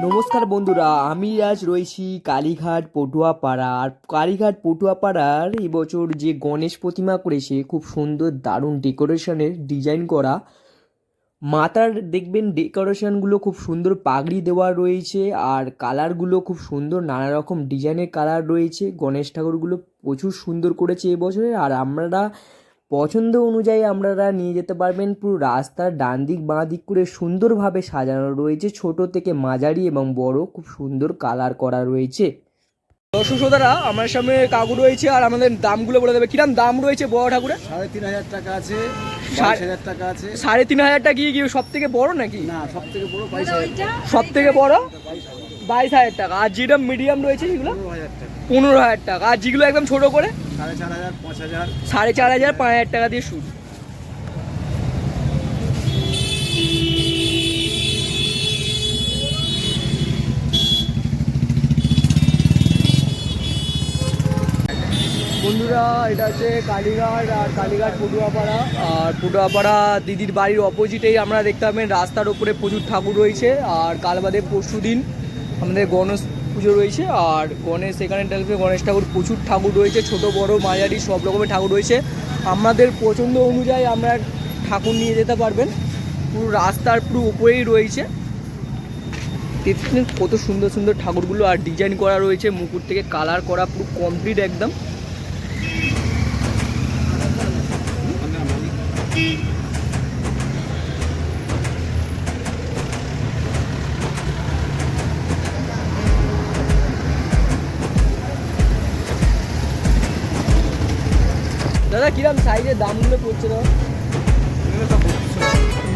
নমস্কার বন্ধুরা, আমি আজ রয়েছি কালীঘাট পটুয়াপাড়া। আর কালীঘাট পটুয়াপাড়ার এবছর যে গণেশ প্রতিমা করেছে, খুব সুন্দর দারুণ ডেকোরেশনের ডিজাইন করা। মাথার দেখবেন ডেকোরেশনগুলো খুব সুন্দর পাগড়ি দেওয়া রয়েছে, আর কালারগুলো খুব সুন্দর নানা রকম ডিজাইনের কালার রয়েছে। গণেশ ঠাকুরগুলো প্রচুর সুন্দর করেছে এবছরে আর আমরা পছন্দ অনুযায়ী আপনারা নিয়ে যেতে পারবেন। পুরো রাস্তার ডান দিক বাঁ দিক করে সুন্দরভাবে সাজানো রয়েছে। ছোট থেকে মাঝারি এবং বড় খুব সুন্দর কালার করা রয়েছে। দর্শক শ্রোতারা আমার সামনে কাকু রয়েছে আর আমাদের দামগুলো বলে দেবে। কিরম দাম রয়েছে বড় ঠাকুরের? সাড়ে তিন হাজার টাকা আছে সাড়ে- তিন হাজার টাকা কি সব থেকে বড় নাকি? না সব থেকে বড় বাইশ হাজার টাকা। সব থেকে বড়? বাইশ হাজার টাকা। আর যেটা মিডিয়াম রয়েছে সেগুলো? পনেরো হাজার টাকা। আর যেগুলো একদম ছোট করে? সাড়ে চার হাজার, পাঁচ হাজার। টাকা দিয়ে শুরু বন্ধুরা, এটা হচ্ছে কালীঘাট আর কালীঘাট পটুয়াপাড়া। আর পটুয়াপাড়া দিদির বাড়ির অপোজিটেই আমরা দেখতে পাবেন রাস্তার ওপরে প্রচুর ঠাকুর রয়েছে। আর কাল বাদে পরশু দিন আমাদের গণেশ পুজো রয়েছে আর গণেশ, এখানে দেখবে গণেশ ঠাকুর, প্রচুর ঠাকুর রয়েছে, ছোট, বড়, মাঝারি, সব রকমের ঠাকুর রয়েছে। আমাদের পছন্দ অনুযায়ী আমরা ঠাকুর নিয়ে যেতে পারবেন। পুরো রাস্তার পুরো উপরেই রয়েছে। কত সুন্দর সুন্দর ঠাকুরগুলো আর ডিজাইন করা রয়েছে। মুকুট থেকে কালার করা পুরো কমপ্লিট একদম। দাদা কিরম সাইজের দামগুলো পড়ছে দাদা?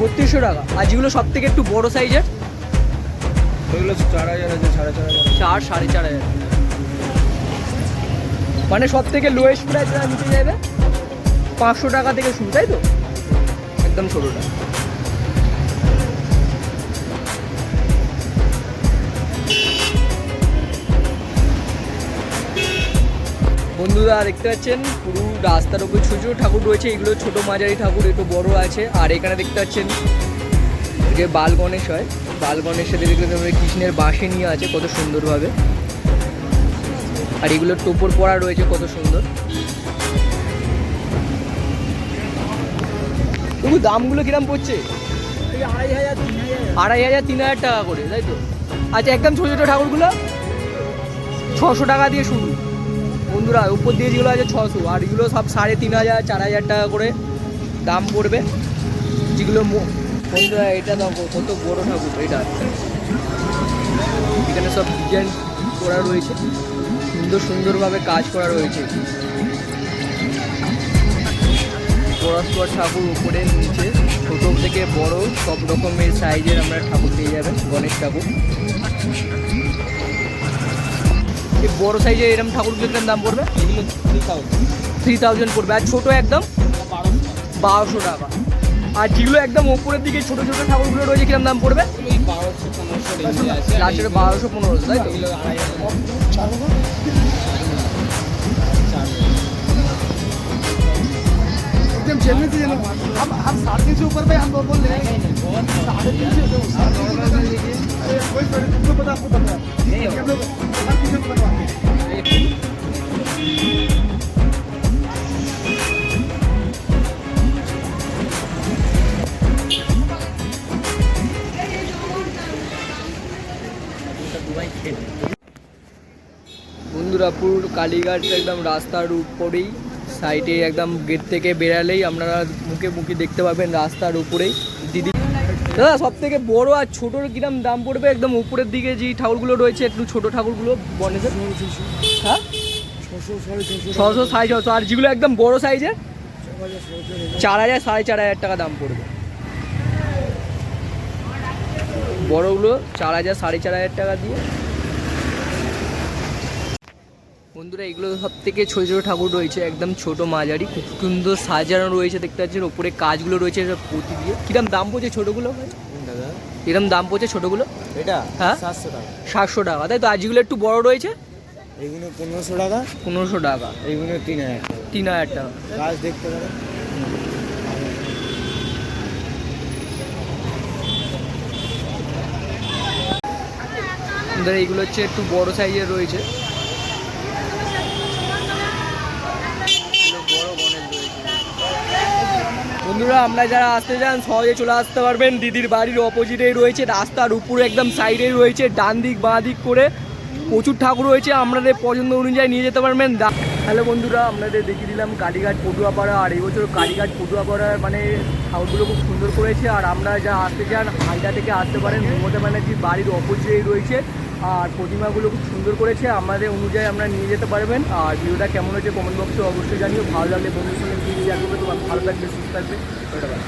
বত্রিশশো টাকা। আর যেগুলো সব থেকে একটু বড় সাইজের ওইগুলো চার হাজার আছে সাড়ে চার হাজার চার সাড়ে চার হাজার। মানে সব থেকে লোয়েস্ট প্রাইস নিতে যাবে পাঁচশো টাকা থেকে শুরু তাই তো? একদম ছোটোটা। বন্ধুরা দেখতে পাচ্ছেন পুরো রাস্তার উপর ছোটো ছোটো ঠাকুর রয়েছে এগুলো ছোট মাঝারি ঠাকুর একটু বড় আছে। আর এখানে দেখতে পাচ্ছেন যে বাল গণেশ হয় বাল গণেশের দেখলে তোমরা কৃষ্ণের বাঁশি নিয়ে আছে কত সুন্দরভাবে। আর এগুলোর টোপর পড়া রয়েছে কত সুন্দর। তবু দামগুলো কিরাম পড়ছে? আড়াই হাজার তিন হাজার টাকা করে তাই তো? আচ্ছা একদম ছোটো ছোটো ঠাকুরগুলো? ছশো টাকা দিয়ে শুরু। বন্ধুরা, উপর দিয়ে যেগুলো আছে ছশো, আর এগুলো সব সাড়ে তিন হাজার, চার হাজার টাকা করে দাম পড়বে। যেগুলো বন্ধুরা, এটা দেখো, কত বড় ঠাকুর, এটা। এখানে সব ডিজাইন করা রয়েছে। সুন্দর সুন্দরভাবে কাজ করা রয়েছে। পরস্পর ঠাকুর উপরে, নিচে, ছোট থেকে বড়, সব রকমের সাইজের আমরা ঠাকুর পেয়ে যাবেন গণেশ ঠাকুর। বড় সাইজের এরকম ঠাকুরগুলোর কিরকম দাম পড়বে এগুলো থ্রি থাউজেন্ড থ্রি থাউজেন্ড পড়বে আর ছোটো একদম বারোশো টাকা আর যেগুলো একদম ওপরের দিকে ছোটো ছোটো ঠাকুরগুলো রয়েছে কিরকম দাম পড়বে ওই বারোশো পনেরোশো রেঞ্জে আছে লাস্টের বারোশো পনেরোশো তাই তো এগুলো আড়াই হাজার চার एकदम चलने से हम हम साढ़े तीन सौ ऊपर पे हम बोल रहे हैं साढ़े तीन सौ বন্ধুরা পুরো কালীঘাট একদম রাস্তার উপরেই সাইডে একদম গেট থেকে বেরালেই আপনারা মুখে মুখে দেখতে পাবেন রাস্তার উপরেই। দিদি দাদা সব থেকে বড় আর ছোটোর কিরম দাম পড়বে? একদম উপরের দিকে যে ঠাকুরগুলো রয়েছে, একটু ছোট ঠাকুরগুলো, গণেশের? হ্যাঁ? ছশো সাড়ে ছশো। আর যেগুলো একদম বড় সাইজের চার হাজার সাড়ে চার হাজার টাকা দাম পড়বে। বড়গুলো চার হাজার সাড়ে চার হাজার টাকা দিয়ে। বন্ধুরা এগুলো সব থেকে ছোটো ছোটো ঠাকুর রয়েছে একদম ছোট মাঝারি খুব সুন্দর সাজানো রয়েছে দেখতে পাচ্ছেন ওপরে কাজগুলো রয়েছে সব পুঁতি দিয়ে। কিরম দাম পড়ছে ছোটোগুলো? ভাই দাদা কিরম দাম পড়ছে ছোটোগুলো? এটা? হ্যাঁ? সাতশো টাকা। সাতশো টাকা। তাই তো আজগুলো একটু বড় রয়েছে? এইগুলো পনেরোশো টাকা। পনেরোশো টাকা। এইগুলো তিন হাজার টাকা। তিন হাজার টাকা। দেখতে এইগুলো হচ্ছে একটু বড় সাইজের রয়েছে এগুলো বড় গণেশ রয়েছে। বন্ধুরা, আমরা যারা আসতে চান, সহজে চলে আসতে পারবেন। দিদির বাড়ির অপোজিটেই রয়েছে, রাস্তার উপরে একদম সাইডেই রয়েছে ডান দিক বাঁ দিক করে প্রচুর ঠাকুর রয়েছে। আপনাদের পছন্দ অনুযায়ী নিয়ে যেতে পারবেন। হ্যালো বন্ধুরা, আপনাদের দেখিয়ে দিলাম কালীঘাট পটুয়াপাড়া। আর এবছর বছর কালীঘাট পটুয়াপাড়া মানে ঠাকুরগুলো খুব সুন্দর করেছে। আর আমরা যা আসতে চান হাইটা থেকে আসতে পারেন। মমতা ব্যানার্জির বাড়ির অপোজিটেই রয়েছে। আর প্রতিমাগুলো খুব সুন্দর করেছে। আমাদের অনুযায়ী আমরা নিয়ে যেতে পারবেন। আর ভিডিওটা কেমন হয়েছে কমেন্ট বক্সে অবশ্যই জানিও। ভালো লাগলে বন্ধুর সঙ্গে ভিডিও দেখবে তোমার ভালো লাগবে সুস্থ থাকবে। ধন্যবাদ।